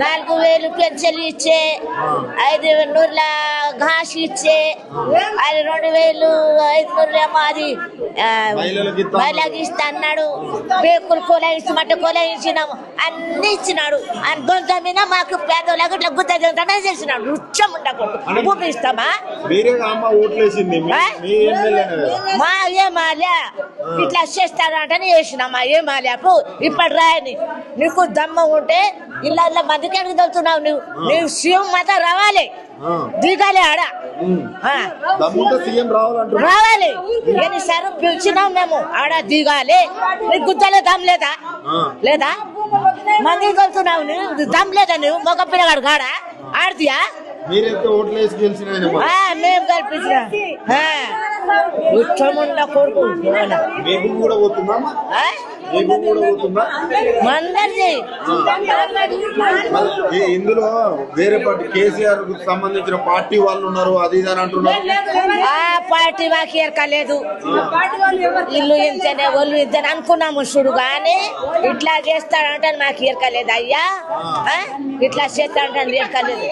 నాలుగు వేలు పెన్షన్లు ఇచ్చే ఐదు నూర్ల ఘాస్ ఇచ్చే అది రెండు వేలు ఐదు నూర్లు ఏమో అది మహిళలకు ఇస్తా. అన్నాడు. బేకులు కొలాయించమంటే కొలాయించినాము అన్ని ఇచ్చినాడు. అని గొంత మీద మాకు పేదోళ్ళకి ఇట్లా తింటానే చేసినాడు. రుచ్చం ఉండకూడదు. భూమి ఇస్తామా మా ఏమాలే. ఇట్లా చేస్తారంటని చేసినామా ఏమాలేపు ఇప్పుడు రాయని. నీకు దమ్మ ఉంటే ఇలా ఇలా మందికి వెళ్తున్నావు నువ్వు. నువ్వు సీఎం మాత్రం రావాలి. దిగాలి ఆడ. రావాలి. ఎన్నిసార్లు పిలిచినాం మేము. ఆడ దిగాలి. నీకు గుద్దలే దమ్ లేదా. లేదా? మందికి వెళ్తున్నావు నువ్వు. దమ్ లేదా నువ్వు? మగ పిల్లగాడు కాడ? ఆడతియా మేము కల్పించినాం ఉచ్చముండ కొడుకు. మీ మందరిది. ఇందులో వేరే పార్టీ కేసీఆర్కు సంబంధించిన పార్టీ వాళ్ళు ఉన్నారు అది ఇది అని అంటున్నారు? ఆ పార్టీ మాకు ఎరకలేదు ఇల్లు ఇంతనే ఒళ్ళు ఇంతనే అనుకున్నాము చూడు కానీ ఇట్లా చేస్తాడంటే మాకు ఎరకలేదు అయ్యా? ఇట్లా చేస్తాడంటే ఎరకలేదు